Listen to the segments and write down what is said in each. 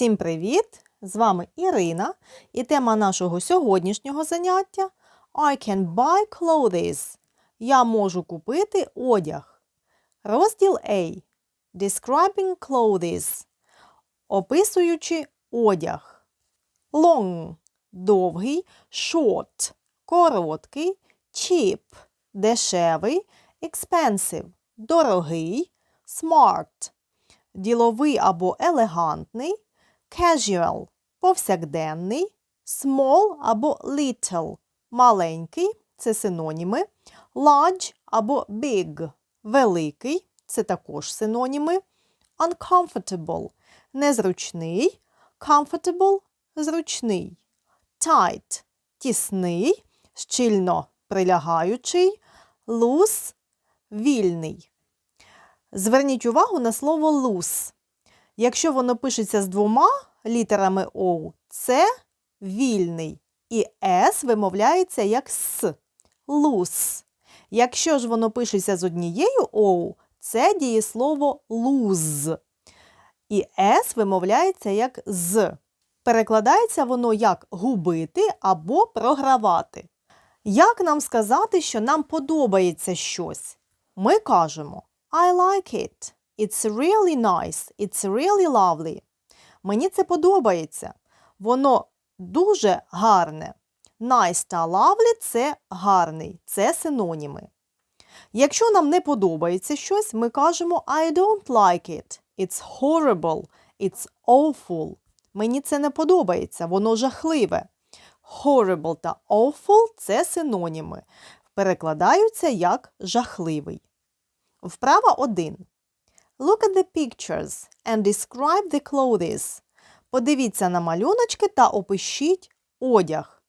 Всім привіт! З вами Ірина і тема нашого сьогоднішнього заняття I can buy clothes. Я можу купити одяг. Розділ A. Describing clothes. Описуючи одяг. Long довгий, short короткий, cheap дешевий, expensive дорогий, smart діловий або елегантний, casual повсякденний, small або little маленький це синоніми, large або big великий це також синоніми, uncomfortable незручний, comfortable зручний, tight тісний, щільно прилягаючий, loose вільний. Зверніть увагу на слово loose. Якщо воно пишеться з двома літерами O, це вільний. І S вимовляється як С. Loose. Якщо ж воно пишеться з однією O, це дієслово lose. І S вимовляється як з. Перекладається воно як губити або програвати. Як нам сказати, що нам подобається щось? Ми кажемо I like it. It's really nice. It's really lovely. Мені це подобається. Воно дуже гарне. Nice та lovely – це гарний, це синоніми. Якщо нам не подобається щось, ми кажемо I don't like it. It's horrible. It's awful. Мені це не подобається, воно жахливе. Horrible та awful – це синоніми. Перекладаються як жахливий. Вправа 1. Look at the pictures and describe the clothes. Подивіться на малюночки та опишіть одяг.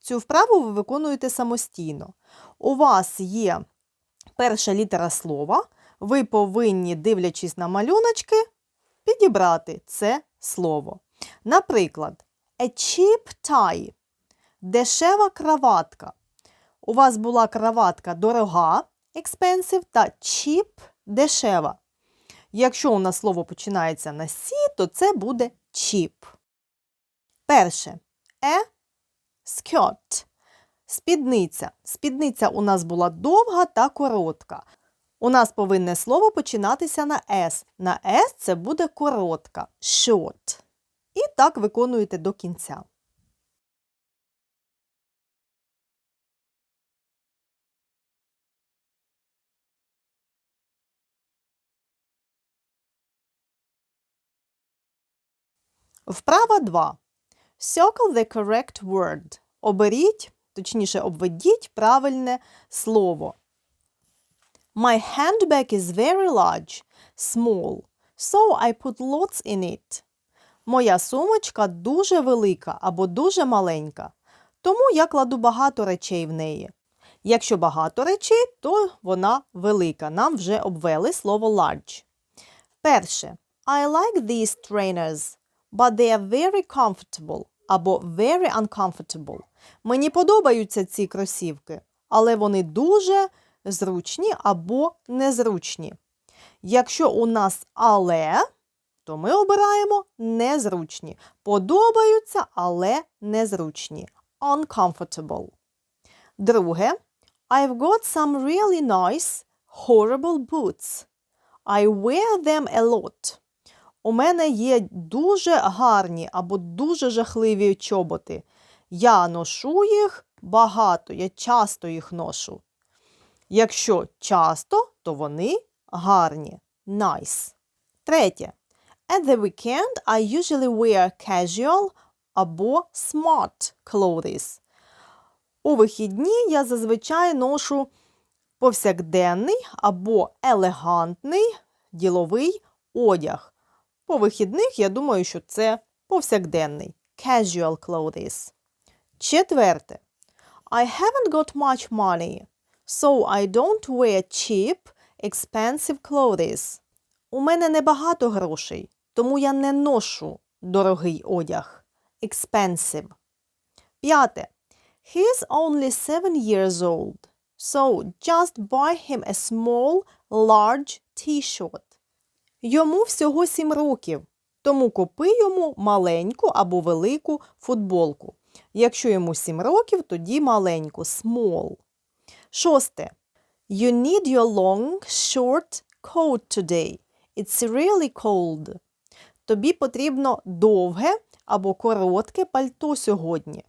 Цю вправу ви виконуєте самостійно. У вас є перша літера слова. Ви повинні, дивлячись на малюночки, підібрати це слово. Наприклад, a cheap tie – дешева краватка. У вас була краватка дорога, expensive та cheap – дешева. Якщо у нас слово починається на сі, то це буде cheap. Перше. A skirt. Спідниця. Спідниця у нас була довга та коротка. У нас повинне слово починатися на S. На S це буде коротка. Short. І так виконуєте до кінця. Вправа 2. Circle the correct word. Оберіть, точніше, обведіть правильне слово. My handbag is very large, small, so I put lots in it. Моя сумочка дуже велика або дуже маленька, тому я кладу багато речей в неї. Якщо багато речей, то вона велика. Нам вже обвели слово large. Перше. I like these trainers, but they are very comfortable або very uncomfortable. Мені подобаються ці кросівки, але вони дуже зручні або незручні. Якщо у нас але, то ми обираємо незручні. Подобаються, але незручні. Uncomfortable. Друге. I've got some really nice, horrible boots. I wear them a lot. У мене є дуже гарні або дуже жахливі чоботи. Я ношу їх багато, я часто їх ношу. Якщо часто, то вони гарні. Nice. Третє. At the weekend I usually wear casual або smart clothes. У вихідні я зазвичай ношу повсякденний або елегантний діловий одяг. По вихідних я думаю, що це повсякденний. Casual clothes. Четверте. I haven't got much money, so I don't wear cheap, expensive clothes. У мене небагато грошей, тому я не ношу дорогий одяг. Expensive. П'яте. He's only seven years old, so just buy him a small, large t-shirt. Йому всього сім років, Тому купи йому маленьку або велику футболку. Якщо йому 7 років, тоді маленьку small. Шосте. You need your long, short coat today. It's really cold. Тобі потрібно довге або коротке пальто сьогодні.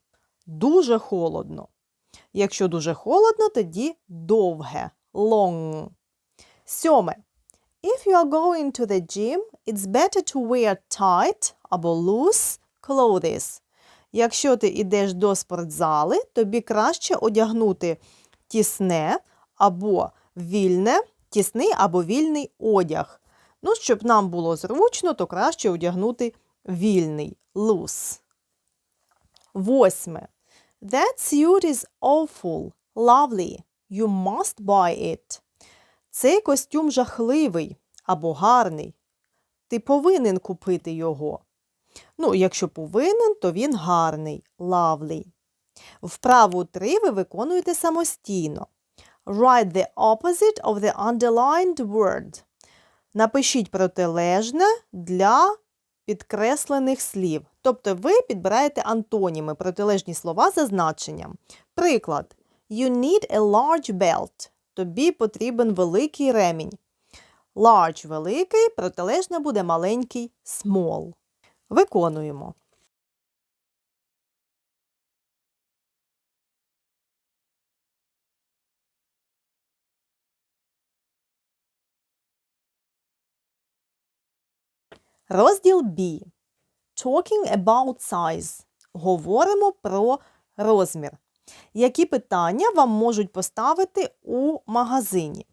Дуже холодно. Якщо дуже холодно, тоді довге long. Сьоме. If you are going to the gym, it's better to wear tight або loose clothes. Якщо ти йдеш до спортзали, тобі краще одягнути тісне або вільне, тісний або вільний одяг. Ну, щоб нам було зручно, то краще одягнути вільний loose. Восьме. That suit is awful, lovely. You must buy it. Цей костюм жахливий або гарний. Ти повинен купити його. Ну, якщо повинен, то він гарний, lovely. Вправу 3 ви виконуєте самостійно. Write the opposite of the underlined word. Напишіть протилежне для підкреслених слів. Тобто ви підбираєте антоніми, протилежні слова за значенням. Приклад. You need a large belt. Тобі потрібен великий ремінь. Large – великий, протилежне буде маленький small. Виконуємо. Розділ B. Talking about size. Говоримо про розмір. Які питання вам можуть поставити у магазині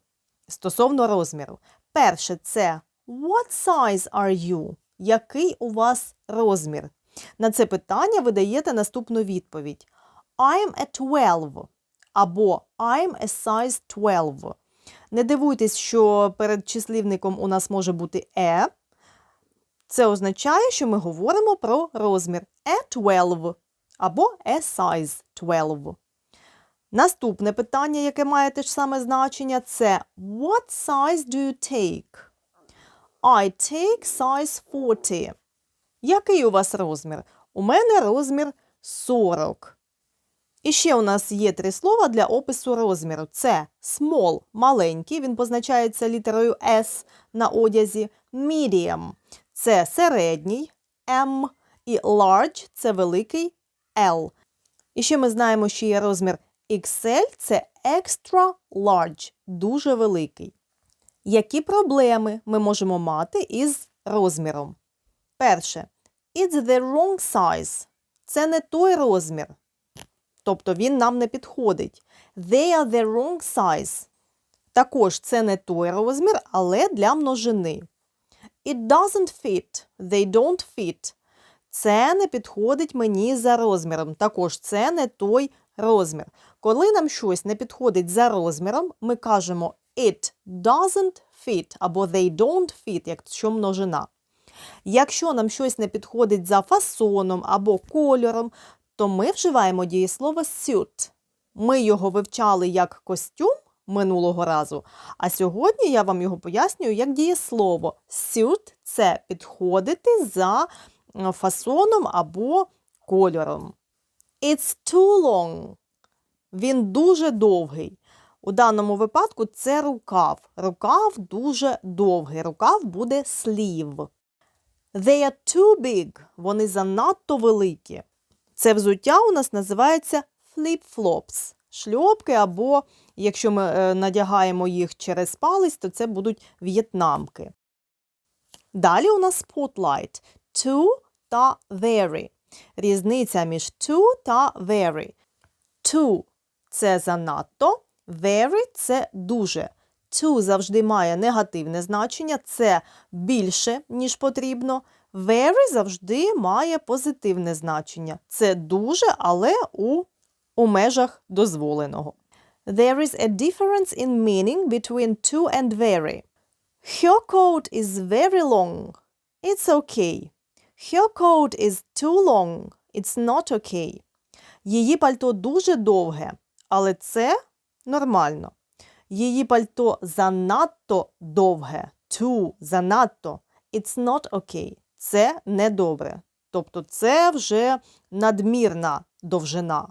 стосовно розміру? Перше це What size are you? Який у вас розмір? На це питання ви даєте наступну відповідь: I'm a 12 або I'm a size 12. Не дивуйтесь, що перед числівником у нас може бути е. Це означає, що ми говоримо про розмір A12 або a size 12. Наступне питання, яке має те ж саме значення, це What size do you take? I take size 40. Який у вас розмір? У мене розмір 40. І ще у нас є три слова для опису розміру. Це small маленький, він позначається літерою S на одязі, medium це середній M, і large це великий L. І ще ми знаємо, що є розмір XL це extra large, дуже великий. Які проблеми ми можемо мати із розміром? Перше, it's the wrong size. Це не той розмір. Тобто він нам не підходить. They are the wrong size. Також це не той розмір, але для множини. It doesn't fit. They don't fit. Це не підходить мені за розміром. Також це не той розмір. Коли нам щось не підходить за розміром, ми кажемо it doesn't fit або they don't fit, якщо множина. Якщо нам щось не підходить за фасоном або кольором, то ми вживаємо дієслово suit. Ми його вивчали як костюм минулого разу. А сьогодні я вам його пояснюю як дієслово. Suit – це підходити за фасоном або кольором. It's too long. Він дуже довгий. У даному випадку це рукав. Рукав дуже довгий. Рукав буде sleeve. They are too big. Вони занадто великі. Це взуття у нас називається flip-flops. Шльопки або Якщо ми е, надягаємо їх через палець, то це будуть в'єтнамки. Далі у нас spotlight. To та very. Різниця між to та very. To це занадто, very це дуже. To завжди має негативне значення, це більше, ніж потрібно. Very завжди має позитивне значення. Це дуже, але у, у межах дозволеного. There is a difference in meaning between to and very. Her coat is very long. It's okay. Her coat is too long. It's not okay. Її пальто дуже довге, але це нормально. Її пальто занадто довге. Too занадто. It's not okay. це недобре. Тобто це вже надмірна довжина.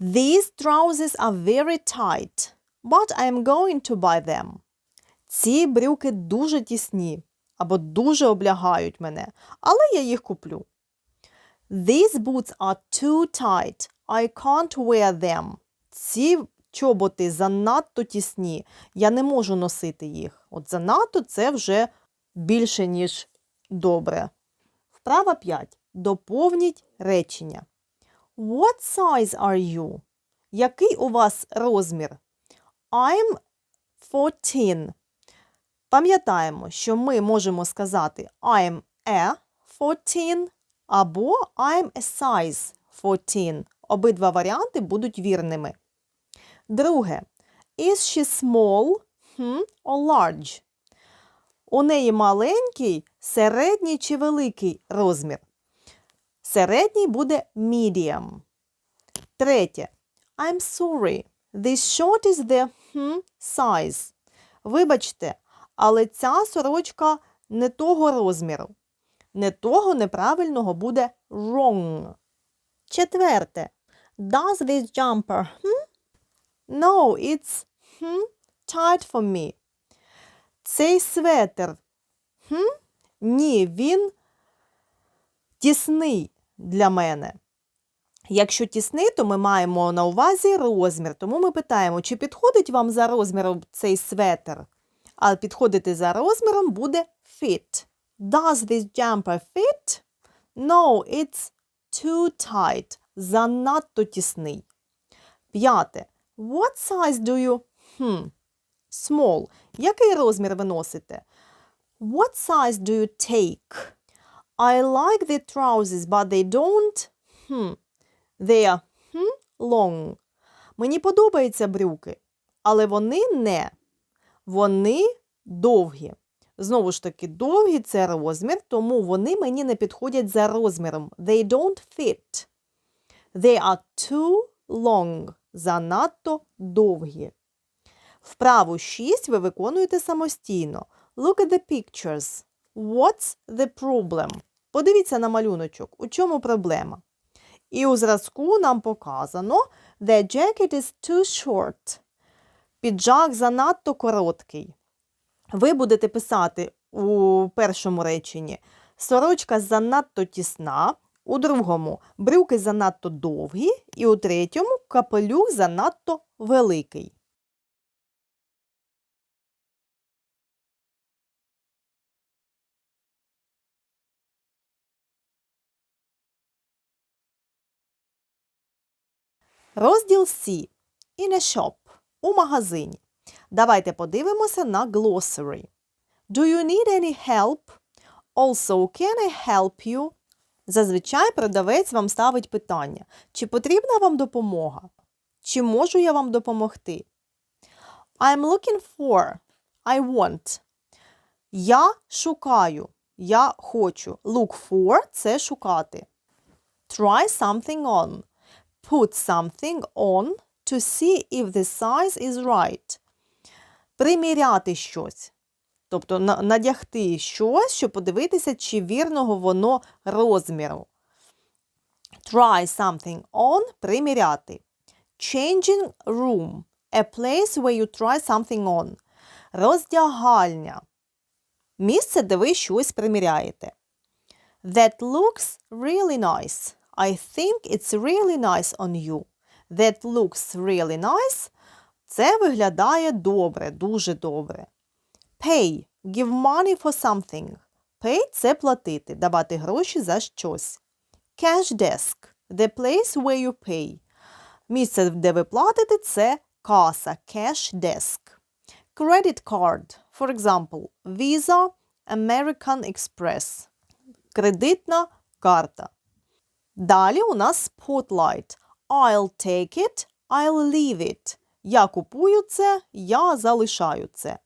These trousers are very tight, but I'm going to buy them. Ці брюки дуже тісні або дуже облягають мене, але я їх куплю. These boots are too tight. I can't wear them. Ці чоботи занадто тісні. Я не можу носити їх. От занадто це вже більше, ніж добре. Вправа 5. Доповніть речення. What size are you? Який у вас розмір? I'm 14. Пам'ятаємо, що ми можемо сказати I'm a 14 або I'm a size 14. Обидва варіанти будуть вірними. Друге. Is she small hmm, or large? У неї маленький, середній чи великий розмір. Середній буде medium. Третє. I'm sorry. This short is the hmm, size. Вибачте, але ця сорочка не того розміру. Не того неправильного буде wrong. Четверте. Does this jumper hmm? No, it's hmm, tight for me. Цей светр. Hmm? Ні, він тісний для мене. Якщо тісний, то ми маємо на увазі розмір. Тому ми питаємо, чи підходить вам за розміром цей светр? А підходити за розміром буде fit. Does this jumper fit? No, it's too tight. Занадто тісний. П'яте. What size do you? Hmm. Small. Який розмір ви носите? What size do you take? I like the trousers, but they don't. Hmm. They are hmm, long. Мені подобаються брюки, але вони не. Вони довгі. Знову ж таки, довгі це розмір, тому вони мені не підходять за розміром. They don't fit. They are too long. Занадто довгі. Вправу 6 ви виконуєте самостійно. Look at the pictures. What's the problem? Подивіться на малюночок. У чому проблема? І у зразку нам показано The jacket is too short. Піджак занадто короткий. Ви будете писати у першому реченні сорочка занадто тісна, у другому брюки занадто довгі, і у третьому капелюх занадто великий. Розділ C. In a shop. У магазині. Давайте подивимося на glossary. Do you need any help? Also, can I help you? Зазвичай продавець вам ставить питання. Чи потрібна вам допомога? Чи можу я вам допомогти? I'm looking for. I want. Я шукаю. Я хочу. Look for – це шукати. Try something on. Put something on to see if the size is right. Приміряти щось. Тобто надягти щось, щоб подивитися, чи вірного воно розміру. Try something on – приміряти. Changing room – a place where you try something on. Роздягальня. Місце, де ви щось приміряєте. That looks really nice. I think it's really nice on you. That looks really nice. Це виглядає добре, дуже добре. Pay – give money for something. Pay – це платити, давати гроші за щось. Cash desk – the place where you pay. Місце, де ви платите, це каса, cash desk. Credit card, for example, Visa, American Express. Кредитна карта. Далі у нас spotlight. I'll take it, I'll leave it. Я купую це, я залишаю це.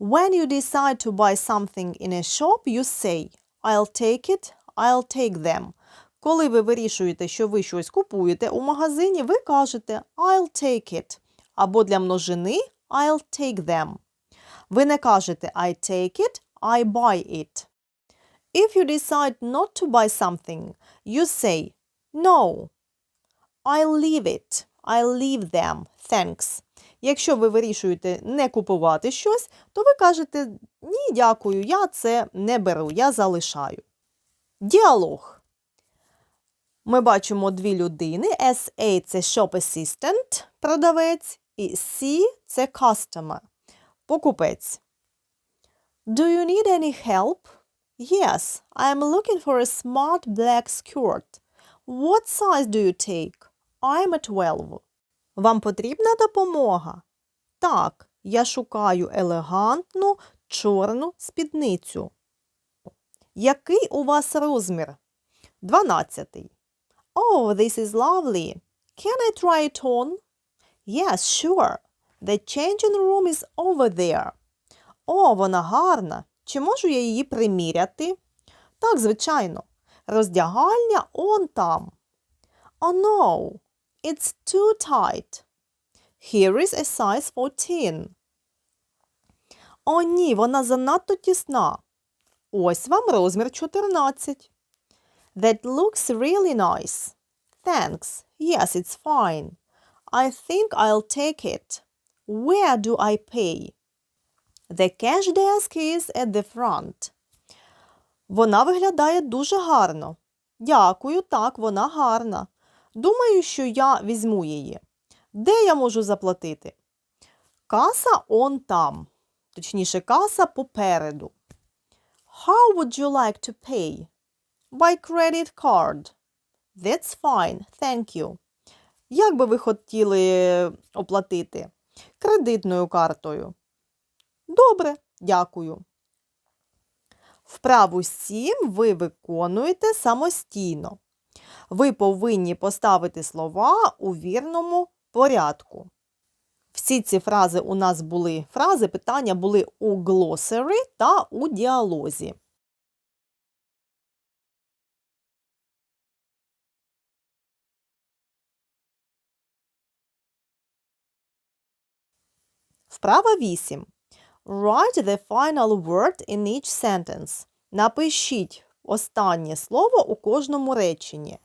When you decide to buy something in a shop, you say I'll take it, I'll take them. Коли ви вирішуєте, що ви щось купуєте у магазині, ви кажете I'll take it. Або для множини I'll take them. Ви не кажете I take it, I buy it. If you decide not to buy something, you say no. I leave it. I leave them. Thanks. Якщо ви вирішуєте не купувати щось, то ви кажете ні, дякую, я це не беру, я залишаю. Діалог. Ми бачимо дві людини. SA – це shop assistant, продавець, і C – це customer, покупець. Do you need any help? Yes, I am looking for a smart black skirt. What size do you take? I'm a 12. Вам потрібна допомога? Так, я шукаю елегантну чорну спідницю. Який у вас розмір? 12. Oh, this is lovely. Can I try it on? Yes, sure. The changing room is over there. О, вона гарна. Чи можу я її приміряти? Так, звичайно. Роздягальня он там. Oh no, it's too tight. Here is a size 14. О, ні, вона занадто тісна. Ось вам розмір 14. That looks really nice. Thanks. Yes, it's fine. I think I'll take it. Where do I pay? The cash desk is at the front. Вона виглядає дуже гарно. Дякую, так, вона гарна. Думаю, що я візьму її. Де я можу заплатити? Каса он там. Точніше, каса попереду. How would you like to pay? By credit card. That's fine, thank you. Як би ви хотіли оплатити? Кредитною картою. Добре, дякую. Вправу 7 ви виконуєте самостійно. Ви повинні поставити слова у вірному порядку. Всі ці фрази у нас були фрази, питання були у glossary та у діалозі. Вправа 8. Write the final word in each sentence. Напишіть останнє слово у кожному реченні.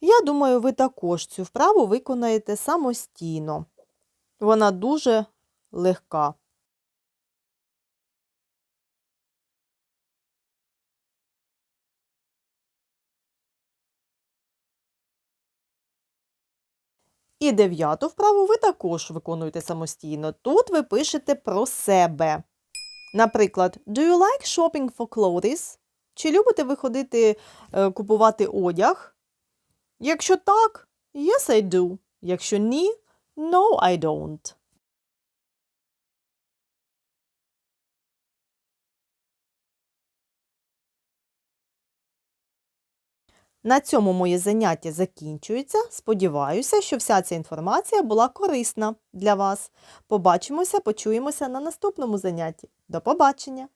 Я думаю, ви також цю вправу виконаєте самостійно. Вона дуже легка. І дев'яту вправу ви також виконуєте самостійно. Тут ви пишете про себе. Наприклад, Do you like shopping for clothes? Чи любите ви ходити е, купувати одяг? Якщо так, yes, I do. Якщо ні, no, I don't. На цьому моє заняття закінчується. Сподіваюся, що вся ця інформація була корисна для вас. Побачимося, почуємося на наступному занятті. До побачення!